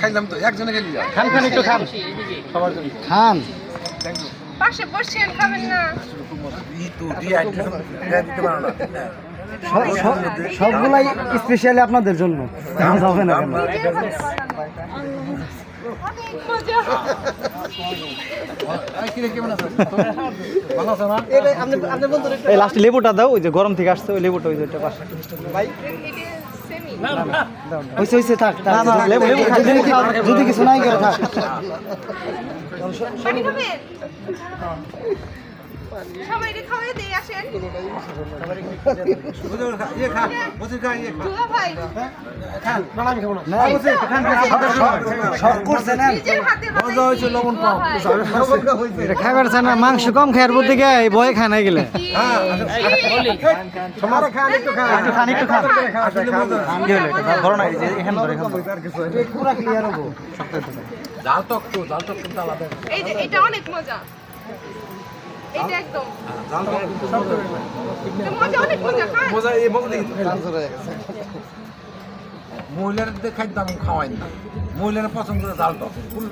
খাইলাম তো একজনে গেলি খান খান একটু খান। সবার জন্য। খান। পাশে বসছেন খাবেন না। সবগুলাই স্পেশালি আপনাদের জন্য। হবে না এই লাস্ট লেবুটা দাও ওই যে গরম থেকে আসছে ওই লেবুটা ওই যে পাশে। হইছে হইছে থাক লেবু লেবু যদি যদি কিছু নাই করে থাক। পানি খাবেন সবাই এটা খাওয়াই দিয়ে আসেন। দুলা ভাই না সব করছে না নিজের হাতে মজা। হয়েছে লবণ এটা খাবার চায় এই এটা একদম। খাদ্য আমি খাওয়াই না। মহিলারা পছন্দ করে পুরুষ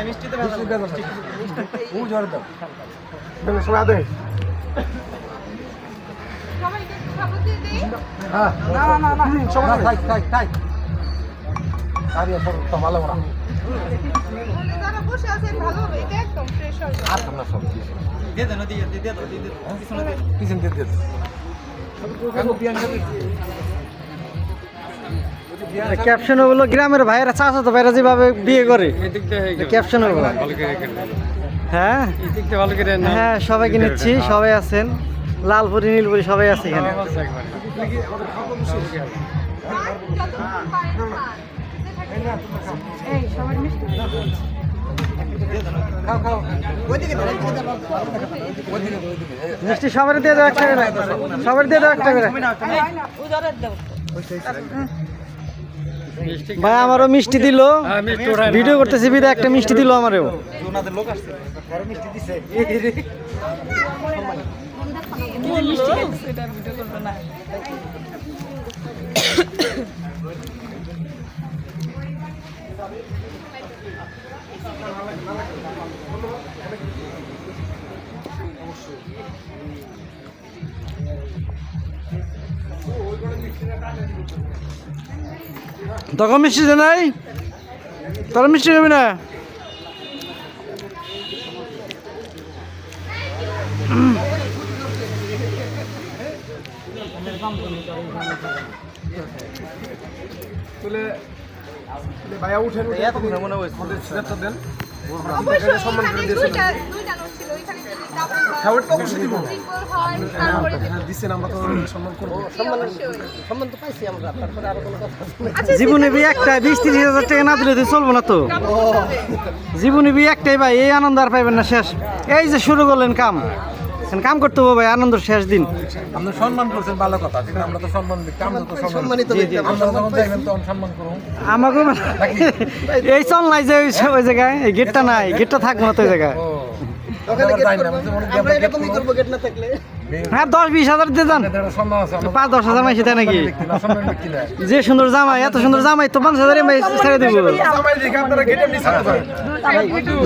মিষ্টিতে মিষ্টিতে ক্যাপশন হলো গ্রামের ভাইয়েরা চাচা তো ভাইরা যেভাবে বিয়ে করে ক্যাপশন হলো। হ্যাঁ? হ্যাঁ সবাইকে নিচ্ছি সবাই আছেন। লালপুরি নীলপুরি সবাই আছে এখানে। মিষ্টি খাও খাও মিষ্টি সবার দিয়ে দেওয়া একটা করে। সবার দিয়ে দেওয়া একটা করে ভাই আমারও মিষ্টি দিল। ভিডিও করতেছি বিদা একটা মিষ্টি দিল আমারও। তখন মিষ্টি দে নাই? তোর মিষ্টি খাবি না? ভাইয়া উঠেন মনে দেন। অবশ্যই দিব। তো জীবনে বি একটা বিশ তিরিশ হাজার টাকা না দিলে তো চলবো না তো। জীবনে বি একটাই ভাই এই আনন্দ আর পাইবেন না শেষ। এই যে শুরু করলেন কাম। এখন কাম করতে হবে ভাই আনন্দ শেষ দিন। আপনি সম্মান করছেন ভালো কথা। ঠিক আমরা তো সম্মান দিচ্ছি আমরা তো সম্মানিত আমরা যখন যাইবেন তখন সম্মান করুন। আমাকে এই চল নাই যে ওই- জায়গায় এই গেটটা নাই গেটটা থাকব না তো ওই জায়গায়। ও ওখানে যাই না আমরা এরকমই করব। গেট না থাকলে। হ্যাঁ দশ বিশ হাজার দিয়ে যান। পাঁচ দশ হাজার মাইসে দেয় নাকি? যে সুন্দর জামাই এত সুন্দর জামাই তো পঞ্চাশ হাজার ছেড়ে দিব।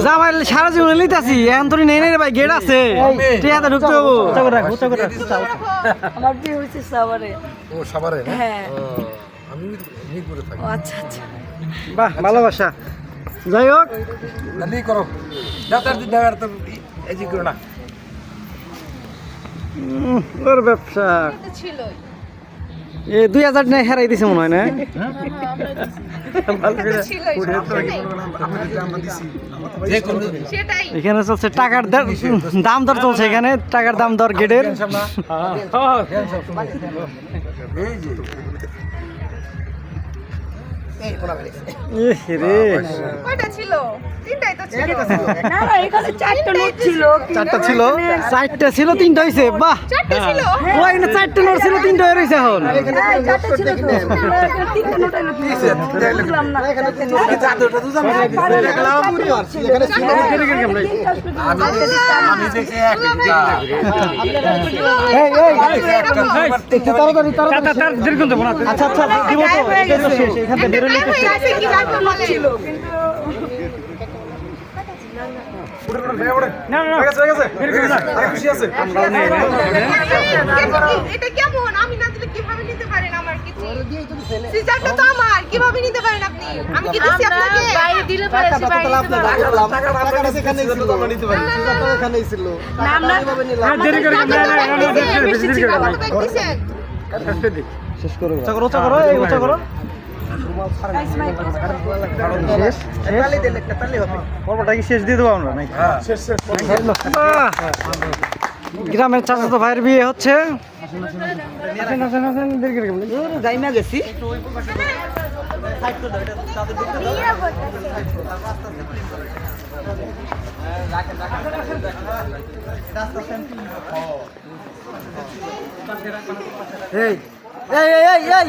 জামাই সারা জীবনে লিতাছি এখন নেই রে ভাই গেট আছে। ঠিক আছে ঢুকতে হব আমার বিয়ে হয়েছে সাভারে। ও সবারে না? হ্যাঁ। আমি মিরপুরে থাকি। আচ্ছা আচ্ছা। বাহ ভালোবাসা। যাই হোক। করো। যাতায়াত এই করো না। ওর ব্যবসা। এ দুই হাজার টাকা হেরাই দিছে মনে হয় না? এটা তো ছিলই, সমস্যা নেই। যে কোনো সেটাই। এখানে চলছে টাকার দর- দাম দর চলছে এখানে। টাকার দাম দর গেটের কয়টা ছিল? তিনটাই তো ছিল। না না এখানে চারটা নোট ছিল চারটা ছিল? চারটা ছিল তিনটা হয়েছে বাহ। চারটে ছিল? ওই না চারটা নোট ছিল তিনটা রয়েছে এখন। ছিল তো। আমরা এখানে তিনটা নোট এলো বুঝলাম না। চারটে নোট। পারে না, চারটে ছিল। আমি দেখি এক এই এই। তাড়াতাড়ি তাড়াতাড়ি। আচ্ছা আচ্ছা। দিব তো এটা তো শেষ। এখান থেকে এটা কেমন আমি না দিলে কীভাবে নিতে পারেন আমার কিছু সিজারটা তো আমার কীভাবে নিতে পারেন আপনি আমি কি দিছি আপনাকে বাইরে দিলে পারে বাইরে দিতে পারব শেষ করো উঁচা করো করো এই করো শেষ শেষ দিয়ে দেবো আমরা! গ্রামের চাচা তো ভাইয়ের বিয়ে হচ্ছে। আসেন, দেরি করে এই এই এই এই।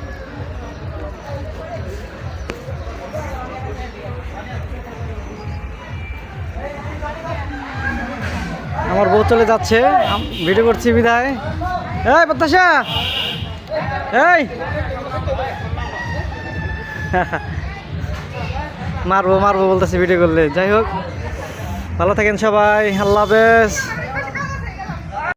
আমার বউ চলে যাচ্ছে। ভিডিও করছি, বিদায়। এই, প্রত্যাশা! এই! মারবো মারবো বলতেছি ভিডিও করলে। যাই হোক, ভালো থাকেন সবাই। আল্লাহ হাফেজ।